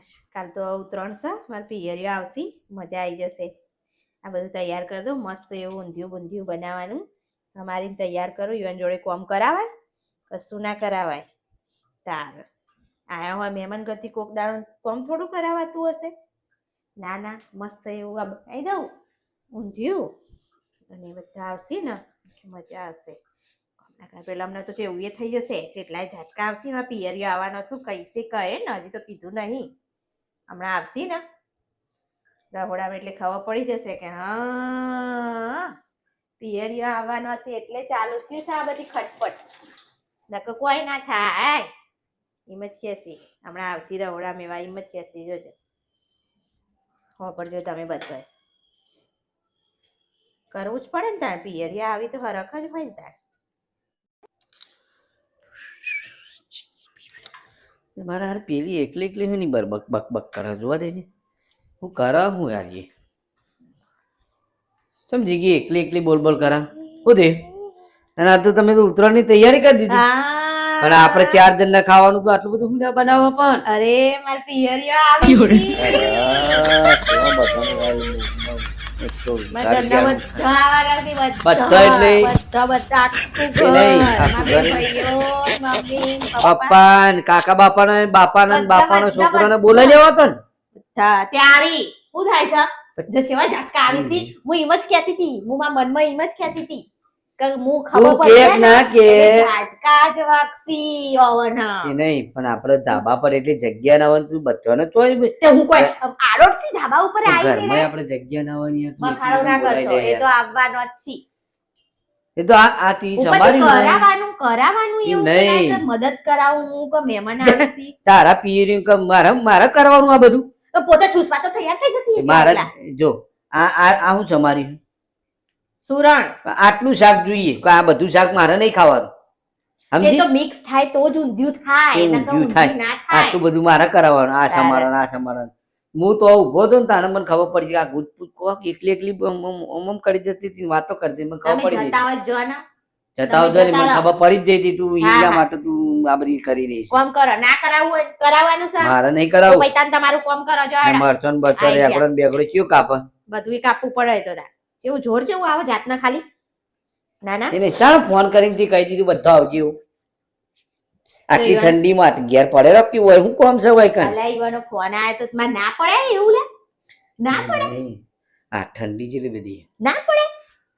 હાશ કાલ તો ઉત્તરાયણ છે મારે પિયરીઓ આવશે. મજા આવી જશે. આ બધું તૈયાર કરી દઉં મસ્ત એવું ઊંધિયું બુંધિયું બનાવવાનું. સમારીને તૈયાર કરું. યુવાન જોડે કોમ કરાવાય? કશું ના કરાવાય. તાર. આયા હોય મહેમાન ઘરથી કોક દાડો કોમ થોડું કરાવાતું હશે? ના ના. મસ્ત એવું આ બનાવી દઉં ઊંધિયું. અને બધા આવશે ને મજા આવશે. પેલા અમને તો જેવું એ થઈ જશે. જેટલાય ઝાટકા આવશે, એમાં પિયરીઓ આવવાનો શું કહીશે, કહે ને? હજી તો કીધું નહીં. હમણાં આવશે ને? રહોડામાં એટલે ખબર પડી જશે કે, હા પિયરીઓ આવવાનો હશે એટલે ચાલુ થયું છે આ બધી ખટપટ. નકર કોઈ ના થાય. એમ જ કહેશે. હમણાં આવશે રહોડા મેવા એમ જ કહેશે. જોજો. વાપરજો તમે બધાએ કરવું જ પડે ને તાર. પિયરીઓ આવી તો હરખ જ હોય ને તાર. મારા યાર પેલી એકલી એકલી હું નહીં બક બક બક કરે જોવા દેજે હું કરા હું યાર એ સમજી ગઈ એકલી એકલી બોલ બોલ કરા. હું દે? અને આ તો તમે તો ઉતરણની તૈયારી કરી દીધી. પણ આપણે ચાર જણ ને ખાવાનું તો આટલું બધું હું બનાવો પણ. અરે મારી પિયરીઓ આવી. પપ્પા, કાકા બાપા ને બાપા ને બાપા નો. બોલાઈ લેવા ત્યાં આવી. શું થાય છે? જો જેવા ઝટકા આવી હતી હું એમ જ કહેતી હતી. હું મારા મનમાં એમ જ કહેતી હતી. કે હું ખબર તું પડશે ના કે ઝાટકા જ વાગશી ઓવના. એ નહીં પણ આપણે ધાબા પર એટલી જગ્યા ના હોય તું બધાને તોય તે હું કોઈ આડોશી ધાબા ઉપર તો આવી ઘરમાં આપણે જગ્યા ના હોય ને બખાડો ના કરશો એ તો આવવાનો જ છે. એ તો આ આ તી ઉપર કરાવવાનું કરાવવાનું એવું નહીં. નહીં. મદદ કરાવું હું કે મહેમાન આવે તારા પીરિયું કે મારા મારે કરવાનું આ બધું? પોતે છૂસવા તો તૈયાર થઈ જશે મારા જો આ આ હું સમારી સુરણ. આટલું શાક જોઈએ. કે આ બધું શાક મારે નહીં ખાવાનું. સમજી? તો મિક્સ થાય તો જ ઊંધિયું થાય ઊંધિયું થાય. આટલું બધું મારે કરાવવાનું આ. સમારણ આ સમારણ. હું તો ઊભો હતો ને તાણે મને ખબર પડી આ ગુજપુજ કોક એકલી એકલી ઓમ કરી જતી હતી વાતો કરતી મને ખબર પડી જતા હોય ને. જતા આવતો ને મને ખબર પડી જ જતી તું હા, માટે તું આ બધી કરી રહી છે. કોમ કરો. ના કરાવવું હોય કરાવવાનું છે મારે નહીં કરાવવું. પૈતાન તમારું કોમ કરો જો. મરચો ને ને બેગડો કયું કાપ? બધું કાપવું પડે તો તાર. જેવું જોર જેવું આવો જાતના ખાલી? ના ના. એને ચાલ ફોન કરીને તે કહી દીધું બધા આવજો. આટલી ઠંડીમાં ઘેર પડે રાખતી હોય હું કોમ છે ભાઈ કણ અલા ઈવાનો ફોન આવ્યો તો તમારે ના પડે એવું લે? ના પડે? આ ઠંડી જેટલી બધી. ના પડે?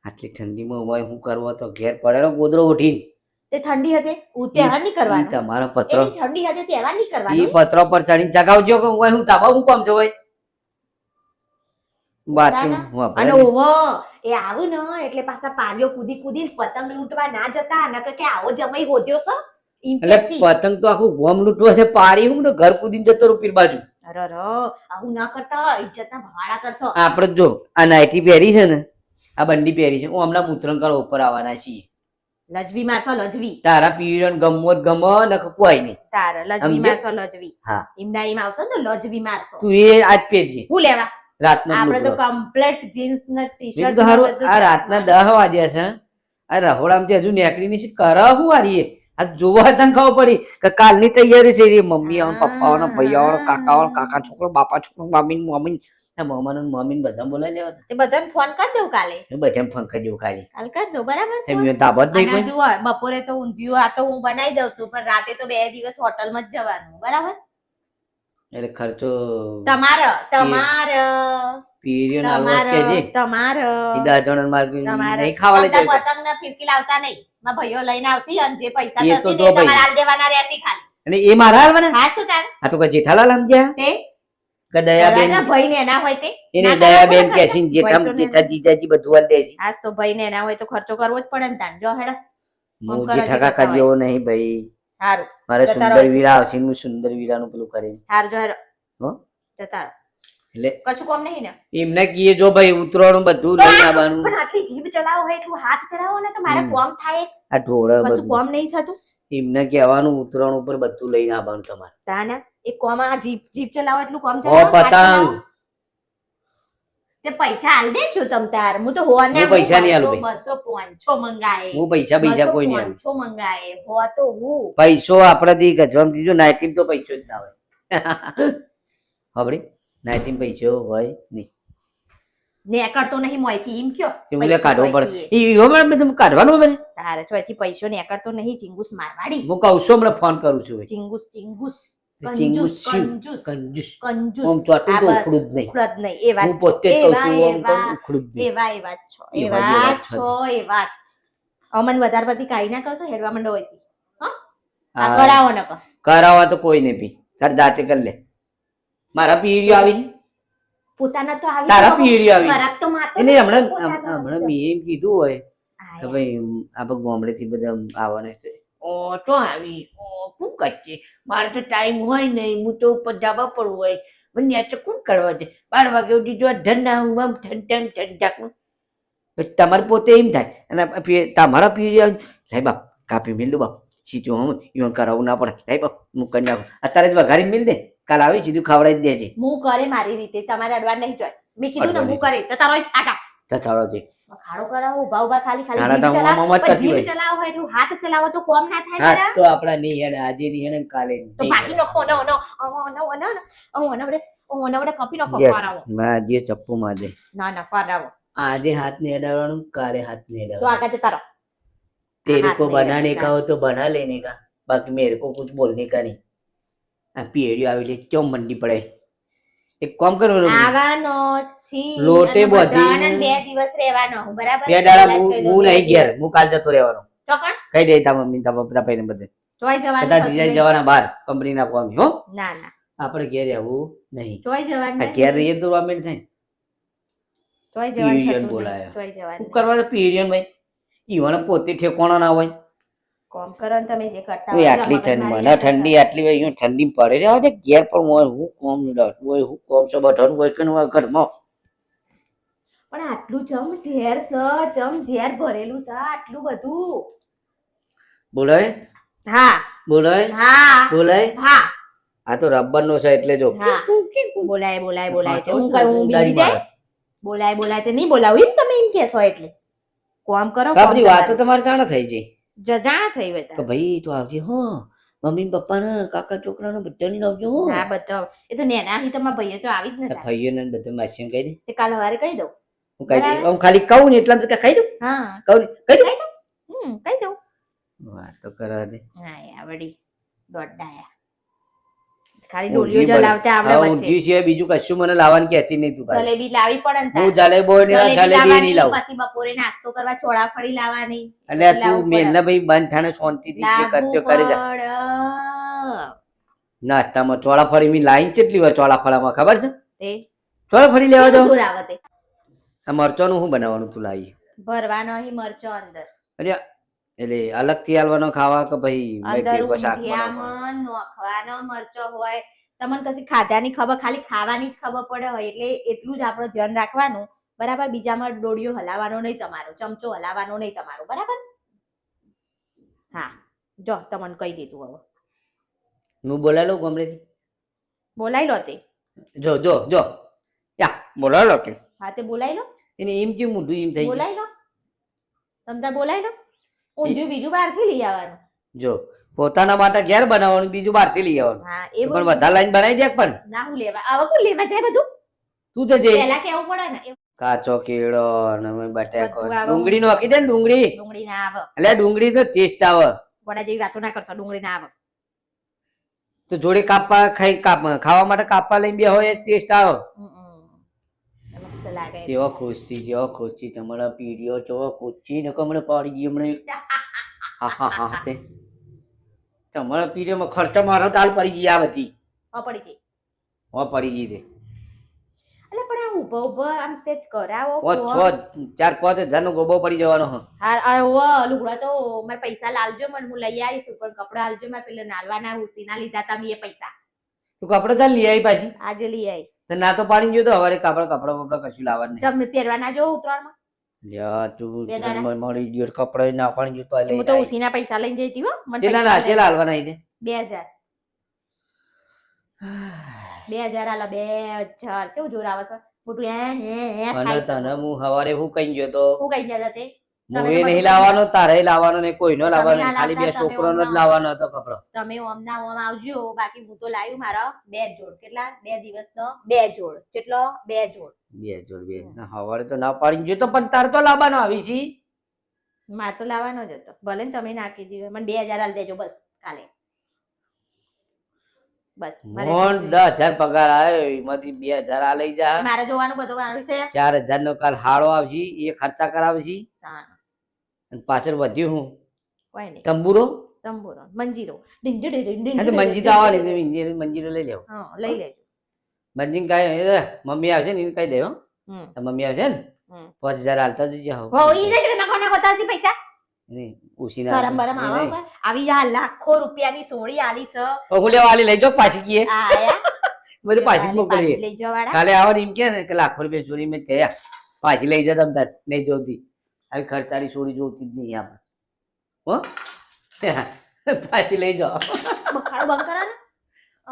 આટલી ઠંડીમાં હોય હું કરવો તો ઘેર પડેલો ગોદરો ઉઠીને. તે ઠંડી હતી તહેવાર નહીં કરવાનો. તમારો પત્રો. ઠંડી હતી તહેવાર નહીં ઈ એ પત્રો પર ચડીને જગાવજો કે હોય હું તાબા હું કોમ છો ભાઈ? બાતું અને આપણે એ આવું ને એટલે પાછા પારીઓ કૂદી કૂદી પતંગ લૂંટવા ના જતા કે આવો જમાઈ હોદ્યો છો? એટલે પતંગ તો આખું ગોમ લૂંટવા છે પારી હું ને ઘર કૂદીને જતો રહું પીર બાજુ? અરે અરે, આવું ના કરતા ઇજ્જતના ભવાડા કરશો. આપણે જો આ નાઇટી પહેરી છે ને આ બંડી પહેરી છે હું હમણાં મૂત્રણ કરવા ઉપર આવવાના છીએ. લજવી મારશો લજવી. તારા પીરિયડ ગમો ગમો ને કોઈ નહીં. તારા લજવી સમજ્યો? લજવી. હા. એમના એમ આવશો ને લજવી મારશો. તું એ આજ પહેરજે. હું લેવા? રાતનો આપણે તો. કમ્પ્લીટ જીન્સ ને ટી-શર્ટ આ રાતના દહ વાગ્યા છે આ રહોડામાંથી હજુ નેકડી ની કર હું હારીએ આ જોવા તને ખબર પડી કે કાલની તૈયારી છે રે મમ્મી આવવાનું પપ્પા આવવાનું ભાઈ આવવાનું કાકા આવવાનું કાકા છોકરો બાપા છોકરો મમ્મી મમ્મી મામા મમ્મી બધા બોલાવી લેવા તે બધાને ફોન કરી દઉં કાલે? બધા કરી દઉં કાલે. કાલ કરી દઉં બરાબર? એમ તાબત નહીં કોઈ જુઓ બપોરે તો ઊંધિયું આ તો હું બનાવી દઉં છું પણ રાતે તો બે દિવસ હોટલમાં જ જવાનું બરાબર? એટલે ખર્ચો તમારો તમારો. પીરિયડ તમારે તમારે. ઈ જણ મારે નહીં ખાવા લઈ જાય. પતંગ ને ફિરકી લાવતા નહીં. માં ભાઈઓ લઈને આવશે અને જે પૈસા થશે તો તમારા. આલ દેવાના રહેશે ખાલી. અને એ મારા હાલવાના? હા શું તાર? આ તો કે જેઠાલાલ સમજ્યા? તે? કે દયાબેન? ભાઈ ને એના હોય તે? એને દયાબેન કે છે જેઠામ જેઠા જીજાજી બધું આલ દે છે. હાસ તો ભાઈ ને એના હોય તો ખર્ચો કરવો જ પડે ને તાન જો હેડો હું જેઠા કાકા જેવો નહીં ભાઈ. સારું મારે સુંદર વીરા આવશે હું સુંદર વીરાનું પેલું કરે હાર જો હેડો હો? જતા એટલે કશું કોમ નહીં ને? એમને કીએ જો ભાઈ ઉતરવાનું બધું લઈ આવવાનું. પણ આટલી જીભ ચલાવો હોય એટલું હાથ ચલાવો ને તો મારે કોમ થાય. આ ઢોળે કશું કોમ નહીં થતું? એમને કહેવાનું ઉતરણ ઉપર બધું લઈને આવવાનું તમારે. તાના એ કોમ આ જીભ જીભ ચલાવો એટલું કોમ હો ચલાવો પતંગ. તે પૈસા દે છો તમ તાર. હું તો હોને હું પૈસા નહીં આલું. બસો પાંચસો મંગાએ. હું પૈસા પૈસા કોઈ નહીં આલું. પાંચસો મંગાએ. હો તો હું. પૈસો આપણાથી ગજવામ દીજો નાઇટી તો પૈસો જ ના હોય. હવે નાઇટી પૈસો હોય નહીં. નેકળતો નહીં મોયથી એમ કયો? પૈસો કાઢવો પડે. ઈ હવે મેં તમે કાઢવાનો મને? તારે ચોથી પૈસો નેકળતો નહીં. ચિંગુસ મારવાડી. હું કહું છું હમણાં ફોન કરું છું ચિંગુસ ચિંગુસ. ચિંગુસ કંજૂસ કંજૂસ. કંજૂસ. કંજૂસ. આમ ચોટું તો ઉખડું જ નહીં. ઉખડત નહીં. એ વાત હું પોતે કહું છું આમ તો ઉખડું જ નહીં. એવા એવા છો. એવા જ એવા એવા જ જ છો એવા જ. અમન વધારે પડતી કાઢી ના કરશો હેડવા મંડો હા. કરાવો ન કર તો કોઈ નહીં પી તાર જાતે કર લે. મારા પીડીઓ આવી પોતાના તો આવી તારા પીડીઓ આવી. ફરક તો માતો એટલે હમણાં હમણાં. મેં એમ કીધું હોય કે ભાઈ આપણે ગામડેથી બધા આવવાના છે. ઓ તો આવી. ઓ શું કરશે મારે તો ટાઈમ હોય નહીં. હું તો ઉપર ધાબા પર હોય. મને આ તો કોણ કરવા દે? બાર વાગે સુધી જો ધંધા હું આમ ઠંડ ઠંડ તમારે પોતે એમ થાય. અને તમારા પી લે બાપ કાપી મેલ બાપ. સીધું હું ઈવન કરાવવું ના પડે. લે બાપ હું કરી નાખું. અત્યારે જ વઘારી મિલ દે. કાલ આવી સીધું ખવડાવી દેજે. હું કરે મારી રીતે? તમારે અડવા નહીં જોય મેં કીધું ને હું કરે તો તારો જ આટા ચલાવો. પણ હાથ ચલાવો તો કોમ બાકી નો હાથ ને અડાવવાનું કાલે કો બનાને કા તો બના લેને કા બાકી મેરે કો કુછ બોલને કા નહીં. આ પેડિયો આવીને કેમ મંડી પડે? એક કામ કરો આવવાનો છી લોટે બોધી બધી- બે દિવસ રહેવાનો બરાબર? બે દાડા હું હું નહીં ઘેર હું કાલ જતો રહેવાનો. ચોકણ કહી દે તા મમ્મી તા પપ્પા ભાઈને બધે. તોય જવાનું બધા થતું જવાના બહાર કંપની ના કામ હો? ના ના. આપણે ઘેર આવવું નહીં. ચોય જવાનું આ ઘેર રહીએ તો રામેણ થાય. તોય જવાનું થતું નહીં. જવાનું કરવા પીરિયન ભાઈ? ઈવન પોતે ઠેકોણા ના હોય. કોમ કરો ને તમે જે કરતા હોય, આટલી ઠંડી મને ઠંડી આટલી હોય અહીંયા ઠંડી પડે રે આજે ઘેર પણ હોય હું કોમ નહીં હોય હું કોમ છે બધાનું હોય કે હોય ઘરમાં. પણ આટલું જમ ઝેર સ જમ ઝેર ભરેલું છે આટલું બધું. બોલાય? હા. બોલાય? હા. બોલાય? હા. આ તો રબર નો છે એટલે જો. બોલાય બોલાય બોલાય. તો હું કઈ હું બીજી જાય? બોલાય બોલાય. તે નહીં બોલાવું. એમ તમે એમ કહેશો એટલે. કોમ કરો બધી વાતો તમારે. જાણ થઈ જાય જ- થઈ બધા કે ભાઈ તું આવજે હો. મમ્મી પપ્પા ને કાકા છોકરાને બધાને આવજો હો. હા બધા. એ તો નેના આવી તમારા ભાઈએ તો આવી જ નતા. ભાઈઓ ને બધા માસીઓ કહી દે. તે કાલ સવારે કહી દઉં. હું કહી દઉં હું ખાલી કહું ને એટલા તો કહી દઉં? હા. કહું ને કહી દઉં? હમ કહી દઉં. વાતો કરવા દે હા આવડી. દોડાયા ખાલી ડોલીઓ. જલાવતા આપણે વચ્ચે. ઊંધિયું છે બીજું કશું મને લાવવાનું કહેતી નહીં તું જલેબી લાવી પડે ને હું. જલેબો ને જલેબી નહીં લાવું. પછી બપોરે નાસ્તો કરવા ચોળાફળી લાવવાની. એટલે તું મેલના ભાઈ બંધ થાને શાંતિથી જે કરતો કરે જા. નાસ્તામાં ચોળાફળી મી લાઈન કેટલી હોય ચોળાફળામાં ખબર છે? તે? ચોળાફળી લેવા જાવ? આ મરચાનું શું બનાવવાનું તું લાવી? ભરવાનો અહીં મરચો અંદર. અરે એટલે અલગથી આલવાનો ખાવા કે ભાઈ નોખવાનો મરચો હોય તમને કશી ખાધાની ખબર? ખાલી ખાવાની જ ખબર પડે હોય એટલે એટલું જ આપણે ધ્યાન રાખવાનું. બરાબર? બીજામાં ડોડીઓ હલાવવાનો નહીં તમારો ચમચો હલાવવાનો નહીં તમારો બરાબર? હા જો તમને કહી દીધું હવે. હું બોલાઈ લઉં ગમરેથી બોલાઈ લો તે? જો જો જો. યા બોલાઈ લો તે. હા તે બોલાઈ લો એને એમ કેમ મોઢું એમ થઈ બોલાઈ લો તમતા બોલાઈ લો ઊંધિયું બીજું બહારથી લઈ આવવાનું. જો પોતાના માટે ઘેર બનાવવાનું બીજું બહારથી લઈ આવવાનું. હા એ પણ બધા લાઈન બનાવી દે પણ. ના હું લેવા આવા કોણ લેવા જાય બધું? તું તો જે પહેલા કેવું પડે ને? કાચો કેળો ને બટાકો. ડુંગળી નો હકી દે ને ડુંગળી. ડુંગળી ના આવે. એટલે ડુંગળી તો ટેસ્ટ આવે. વડા જેવી વાતો ના કરતો ડુંગળી ના આવે. તો જોડે કાપવા ખાઈ કાપ ખાવા માટે કાપવા લઈને બે હોય ટેસ્ટ આવે. લાગે. જેવો ખુશી જેવો ખુશી તમારા પીડીઓ જેવો ખુશી ને કમણે પાડી ગઈ હમણે હા હા હા હા તે. તમારા પીડીઓમાં ખર્ચો મારો તાલ પડી ગઈ આ બધી. ઓ પડી ગઈ. હો પડી ગઈ તે. એટલે પણ આ ઊભો ઊભો આમ સેટ કરાવો ઓ. છ ચાર પાંચ હજાર નો ગોબો પડી જવાનો હ. હા આ ઓ લુગડા તો મારે પૈસા લાલજો મને હું લઈ આવીશ પણ કપડા આલજો મારે પેલા નાલવાના ઉસીના લીધા તમે એ પૈસા. તું કપડા ચાલ લઈ આવી પાછી. આજે લઈ આવી તો ના તો પાડી ગયો તો હવારે કાપડ કપડા બપડા કશું લાવવાનું નહીં. તમે પહેરવાના જો ઉતરાણમાં? લ્યા તું બે દાડા. મને મળી ગયો કપડા ના પાડી ગયો તો હું તો ઉસીના પૈસા લઈને જઈતી હો મને ચેલા ના ચેલા હાલવાના આવી દે બે હજાર. બે હજાર આલા બે હજાર. કેવું જોર આવે છે? મોટું એ હે અને તને હું હવારે હું કઈ ગયો તો? હું કઈ ગયા તો? મૂવી નહીં લાવવાનો તારે લાવવાનો ને કોઈનો લાવવાનો ખાલી બે છોકરોનો જ લાવવાનો હતો કપડો. તમે ઓમના ઓમ આવજો બાકી હું તો લાવ્યું મારા બે જોડ. કેટલા? બે દિવસનો બે જોડ. કેટલો? બે જોડ. બે જોડ બે. ના, હવારે તો ના પાડી જો તો પણ તાર તો લાવવાનો આવી છી. માર તો લાવવાનો જ હતો. ભલે ને તમે નાખી દીધો મને બે હજાર આલ દેજો બસ કાલે. બસ મોન દસ હજાર પગાર આવ્યો એમાંથી બે હજાર આ લઈ જા. મારે જોવાનું બધું મારું છે ચાર હજાર નો કાલ હાળો આવશે એ ખર્ચા કરાવશે. હા, અને પાછળ વધ્યું હું. કોઈ નહીં. તંબુરો? તંબુરો. મંજીરો. મંજી તો આવવાની મંજીરો લઈ લેવો. હા લઈ લેજો. મંજી કઈ મમ્મી આવશે ને એને કહી દેવો મમ્મી આવશે ને. પાંચ હજાર હાલતા જજો હો ઈ જ એટલે નાખો નાખો તાસી પૈસા. નહીં, ઉછી ના શરમ બરમ આવો આવી જા લાખો રૂપિયાની સોળી આલી સ. હું લેવા આલી લઈ જાઓ પાછી કીએ. આયા. પાછી જ લઈ વાળા કાલે આવો એમ કે ને કે લાખો રૂપિયા ચોરી મેં ગયા. પાછી લઈ જા તમ તાર નહીં જોતી. આવી ખર્ચારી છોડી જોતી જ નહીં આપણે. હો? પાછી લઈ જાઓ. બખાડો બંધ કરા ને?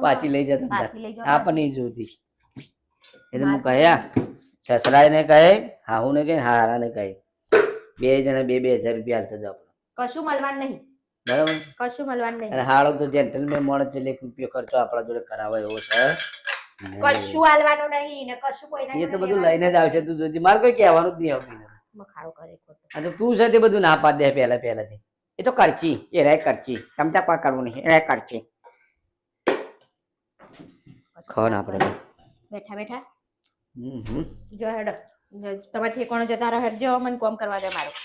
પાછી લઈ જતા તમ. તાર પાછી લઈ આ જવા પણ નહીં જોતી. એટલે હું કહ્યા સસરાને કહે હાહુને કહે હારા ને કહે. બે જણા બે બે હજાર રૂપિયા હાલતા જાવ કશું મળવાનું નહીં. બરાબર? કશું મળવાનું નહીં. અને હાળો તો જેન્ટલમેન માણસ એટલે એક રૂપિયો ખર્ચો આપણા જોડે કરાવે એવો છે. કશું હાલવાનું નહીં ને કશું કોઈ એ તો બધું લઈને જ આવશે. તું જોજે. મારે કોઈ કહેવાનું જ નહીં આવતું બખાડો કરે ખોટો આ તો તું છે તે બધું ના પાડ દે પહેલા પહેલાથી. એ તો કરચી એ રે કરચી ચમચા પા કરવું નહીં એ રે કરચી ખો ના આપણે તો. બેઠા બેઠા. હમ. જો હેડો જો તમારે ઠેકોણો જતા રહે જો મને કોમ કરવા દે મારું.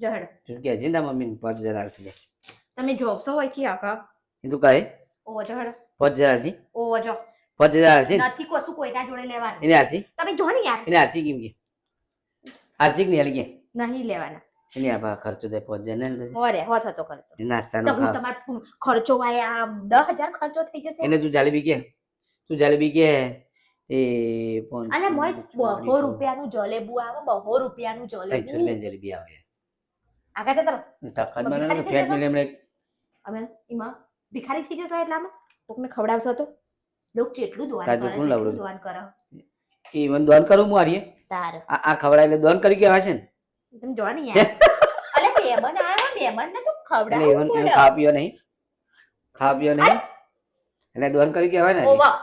જો હેડો. તું કહે છે ને તારા જરા હજાર તમે જોબસો હોયથી આખા એ તું કહે. ઓ જો હેડો. પાંચ જરા જી ઓ જો. પાંચ જરા જી નથી કશું કોઈના જોડે લેવાનું. એને આજી તમે જો ને યાર. એને આજી કેમ કે? આલતી કે નહીં નહીં લેવાના. એને આ ખર્ચો દે પાંચ હજાર ને આલ હો થતો ખર્ચો. નાસ્તાનો હું ખા ખર્ચો વાય આમ દસ ખર્ચો થઈ જશે? એને તું જાલેબી કે? તું જાલેબી કે? એ પાંચ અને મોય બહો રૂપિયાનું જલેબુ આવે બહો રૂપિયાનું ત્રણસો જલેબુ. રૂપિયાની જલેબી આવે. આગળ જતા રહો. મને ફેટ મિલે અમે ભિખારી થઈ જશો એટલામાં? કોકને ખવડાવશો તો? લોક જેટલું દોન કરો લાવડું? કરે. એ મને દોન કરું હું હારીએ. તાર. આ આ ખવડાય એટલે દોન કરી કહેવાય છે ને? તમે જો ને યાર. અલે મહેમાન આવ્યો મહેમાન ને તો એટલે ખવડાવવું even even પડે. ખા પીઓ નહીં. ખાપ્યો નહીં. એટલે દોન કરી કહેવાય ને ઓવા.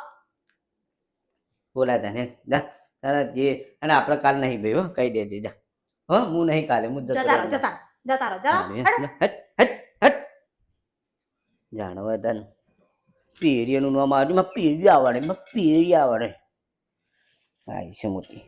બોલા ને. જા. તારા જે અને આપણે કાલ નહીં ભાઈ હો. કહી દેજે જા. હો હું નહીં કાલે હું જતો જતા જતા જતા જા. હટ. હટ હટ જાણવા તન પીરિયનું નામ આવ્યું. માં પીરી આવડે માં પીરી આવડે. આવી છે મોટી